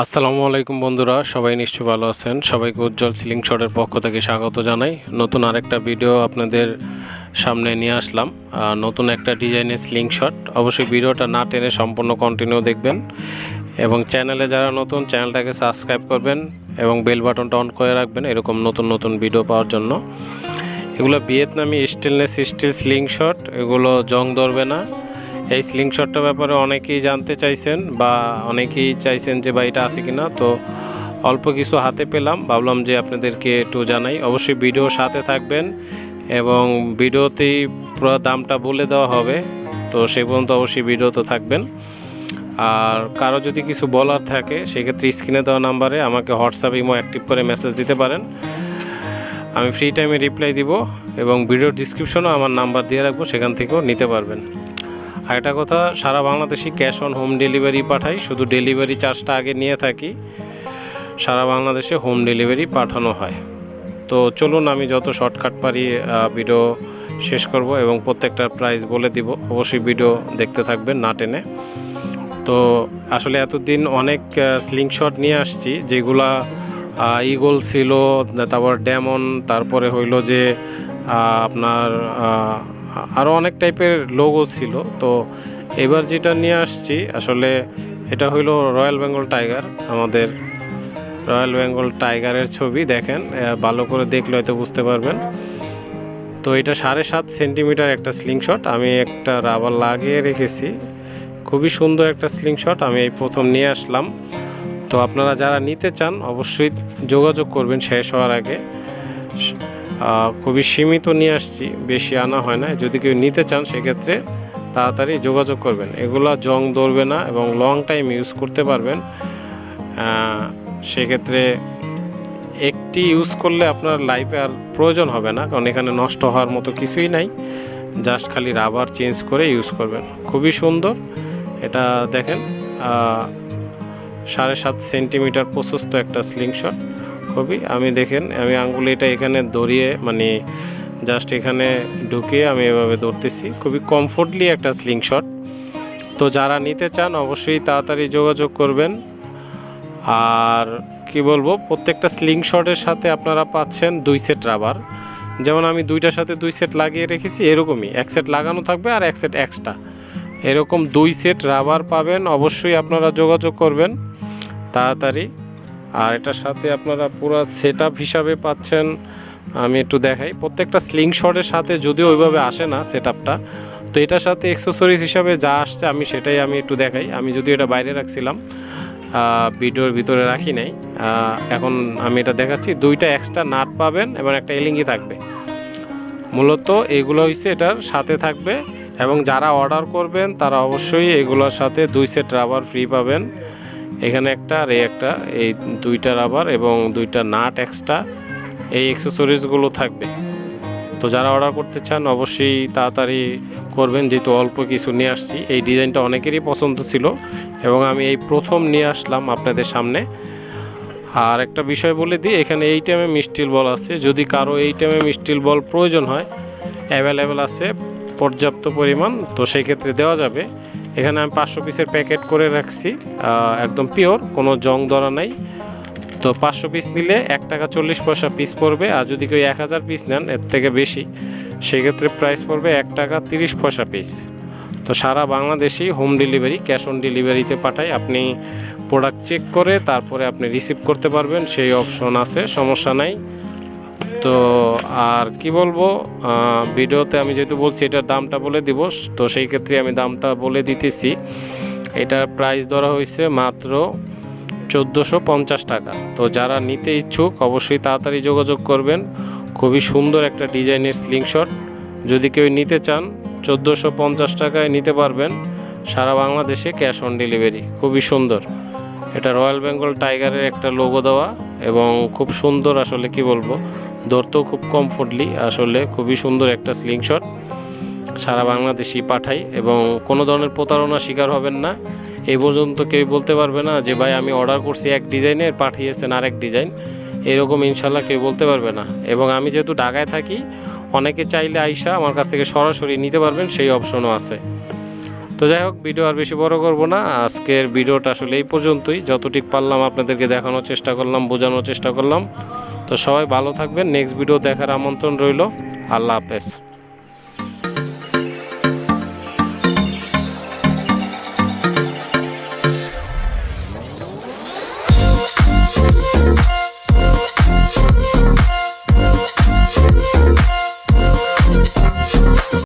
আসসালামু আলাইকুম বন্ধুরা, সবাই নিশ্চয়ই ভালো আছেন। সবাইকে উজ্জ্বল সিলিং শটের পক্ষ থেকে স্বাগত জানাই। নতুন আরেকটা ভিডিও আপনাদের সামনে নিয়ে আসলাম। নতুন একটা ডিজাইনের স্লিং শট। অবশ্যই ভিডিওটা না টেনে সম্পূর্ণ কন্টিনিউ দেখবেন। এবং চ্যানেলে যারা নতুন, চ্যানেলটাকে সাবস্ক্রাইব করবেন এবং বেল বাটনটা অন করে রাখবেন এরকম নতুন নতুন ভিডিও পাওয়ার জন্য। এগুলো ভিয়েতনামি স্টেনলেস স্টিল স্লিং শট। এগুলো জং ধরবে না। এই স্লিং শটটার ব্যাপারে অনেকেই জানতে চাইছেন বা অনেকেই চাইছেন যে বা এটা আছে কিনা, তো অল্প কিছু হাতে পেলাম। ভাবলাম যে আপনাদেরকে একটু জানাই। অবশ্যই ভিডিওর সাথে থাকবেন এবং ভিডিওতেই পুরো দামটা বলে দেওয়া হবে, তো সেই পর্যন্ত অবশ্যই ভিডিওতে থাকবেন। আর কারও যদি কিছু বলার থাকে, সেক্ষেত্রে স্ক্রিনে দেওয়া নাম্বারে আমাকে হোয়াটসঅ্যাপ ইমো অ্যাক্টিভ করে মেসেজ দিতে পারেন। আমি ফ্রি টাইমে রিপ্লাই দিব এবং ভিডিওর ডিসক্রিপশনও আমার নাম্বার দিয়ে রাখব, সেখান থেকেও নিতে পারবেন। আর একটা কথা, সারা বাংলাদেশে ক্যাশ অন হোম ডেলিভারি পাঠাই, শুধু ডেলিভারি চার্জটা আগে নিয়ে থাকি, সারা বাংলাদেশে হোম ডেলিভারি পাঠানো হয়। তো চলুন আমি যত শর্টকাট পারি ভিডিও শেষ করব এবং প্রত্যেকটার প্রাইস বলে দিব। অবশ্যই ভিডিও দেখতে থাকবেন, না টেনে। তো আসলে এতদিন অনেক স্লিং শট নিয়ে আসছি, যেগুলা ইগল ছিল, তারপর ডেমন তারপরে হইল যে আপনার আরও অনেক টাইপের লোগো ছিল। তো এবার যেটা নিয়ে আসছি, আসলে এটা হইল রয়্যাল বেঙ্গল টাইগার আমাদের রয়্যাল বেঙ্গল টাইগারের ছবি, দেখেন ভালো করে দেখলে হয়তো বুঝতে পারবেন। তো এটা সাড়ে সাত সেন্টিমিটার একটা স্লিংশট আমি একটা রাবার লাগিয়ে রেখেছি। খুবই সুন্দর একটা স্লিংশট আমি এই প্রথম নিয়ে আসলাম। তো আপনারা যারা নিতে চান, অবশ্যই যোগাযোগ করবেন শেষ হওয়ার আগে। খুবই সীমিত নিয়ে আসছি, বেশি আনা হয় না। যদি কেউ নিতে চান, সেক্ষেত্রে তাড়াতাড়ি যোগাযোগ করবেন। এগুলা জং ধরবে না এবং লং টাইম ইউজ করতে পারবেন। সেক্ষেত্রে একটি ইউজ করলে আপনার লাইফে আর প্রয়োজন হবে না, কারণ এখানে নষ্ট হওয়ার মতো কিছুই নাই। জাস্ট খালি রাবার চেঞ্জ করে ইউজ করবেন। খুবই সুন্দর। এটা দেখেন সাড়ে সাত সেন্টিমিটার প্রশস্ত একটা স্লিংশট খুবই আমি দেখেন, আমি আঙ্গুলিটা এখানে দড়িয়ে মানে জাস্ট এখানে ঢুকিয়ে আমি এভাবে ধরতেছি। খুবই কমফোর্টলি একটা স্লিংশট তো যারা নিতে চান অবশ্যই তাড়াতাড়ি যোগাযোগ করবেন। আর কি বলব, প্রত্যেকটা স্লিং শটের সাথে আপনারা পাচ্ছেন দুই সেট রাবার যেমন আমি দুইটার সাথে দুই সেট লাগিয়ে রেখেছি, এরকমই। এক সেট লাগানো থাকবে আর এক সেট এক্সট্রা এরকম দুই সেট রাবার পাবেন, অবশ্যই আপনারা যোগাযোগ করবেন। তাড়াতাড়ি। আর এটার সাথে আপনারা পুরো সেট হিসাবে পাচ্ছেন, আমি একটু দেখাই। প্রত্যেকটা স্লিং শটের সাথে যদিও ওইভাবে আসে না সেট তো এটার সাথে এক্সেসরিজ হিসাবে যা আসছে আমি সেটাই আমি একটু দেখাই। আমি যদি এটা বাইরে রাখছিলাম ভিডিওর ভিতরে রাখি নাই এখন আমি এটা দেখাচ্ছি। দুইটা এক্সট্রা নাট পাবেন এবং একটা এলিঙ্গি থাকবে। মূলত এগুলো হচ্ছে এটার সাথে থাকবে এবং যারা অর্ডার করবেন তারা অবশ্যই এগুলোর সাথে দুই সেট রাবার ফ্রি পাবেন। এখানে একটা আর এই একটা। এই দুইটা রাবার এবং দুইটা নাট এক্সট্রা এই অ্যাক্সেসরিজগুলো থাকবে। তো যারা অর্ডার করতে চান অবশ্যই তাড়াতাড়ি করবেন, যেহেতু অল্প কিছু নিয়ে আসছি। এই ডিজাইনটা অনেকেরই পছন্দ ছিল এবং আমি এই প্রথম নিয়ে আসলাম আপনাদের সামনে। আর একটা বিষয় বলে দিই, এখানে এই টাইমে মিষ্টিল বল আছে। যদি কারও এই টাইমে মিষ্টিল বল প্রয়োজন হয় অ্যাভেলেবেল আছে, পর্যাপ্ত পরিমাণ, তো সেই ক্ষেত্রে দেওয়া যাবে। এখানে আমি পাঁচশো পিসের প্যাকেট করে রাখছি। একদম পিওর কোনো জং ধরা নাই। তো পাঁচশো পিস নিলে এক টাকা চল্লিশ পয়সা পিস পড়বে, আর যদি কেউ এক হাজার পিস নেন, এর থেকে বেশি। সেক্ষেত্রে প্রাইস পড়বে এক টাকা তিরিশ পয়সা পিস তো সারা বাংলাদেশেই হোম ডেলিভারি ক্যাশ অন ডেলিভারিতে পাঠাই আপনি প্রোডাক্ট চেক করে, তারপরে আপনি রিসিভ করতে পারবেন। সেই অপশন আছে, সমস্যা নাই। তো আর কি বলব ভিডিওতে আমি যেহেতু বলছি এটার দামটা বলে দিব, তো সেই ক্ষেত্রে আমি দামটা বলে দিতেছি। এটার প্রাইস ধরা হয়েছে মাত্র চোদ্দোশো পঞ্চাশ টাকা। তো যারা নিতে ইচ্ছুক অবশ্যই তাড়াতাড়ি যোগাযোগ করবেন। খুবই সুন্দর একটা ডিজাইনের স্লিংশট যদি কেউ নিতে চান, চোদ্দোশো পঞ্চাশ টাকায় নিতে পারবেন। সারা বাংলাদেশে ক্যাশ অন ডেলিভারি খুবই সুন্দর। এটা রয়্যাল বেঙ্গল টাইগারের একটা লোগো দেওয়া। এবং খুব সুন্দর আসলে, কি বলব, ধরতেও খুব কমফোর্টলি আসলে খুবই সুন্দর একটা স্লিংশট সারা বাংলাদেশই পাঠাই এবং কোনো ধরনের প্রতারণার শিকার হবেন না। এই পর্যন্ত কেউ বলতে পারবে না যে, ভাই, আমি অর্ডার করছি এক ডিজাইনের, পাঠিয়েছেন আরেক ডিজাইন। এরকম ইনশাল্লাহ কেউ বলতে পারবে না। এবং আমি যেহেতু ঢাকায় থাকি, অনেকে চাইলে আইসা আমার কাছ থেকে সরাসরি নিতে পারবেন, সেই অপশনও আছে। তো যাই হোক, ভিডিও আর বেশি বড় করব না। আজকের ভিডিওটা আসলে এই পর্যন্তই। যতটুক পারলাম আপনাদেরকে দেখানোর চেষ্টা করলাম, বোঝানোর চেষ্টা করলাম। তো সবাই ভালো থাকবেন। নেক্সট ভিডিও দেখার আমন্ত্রণ রইল। আল্লাহ হাফেজ।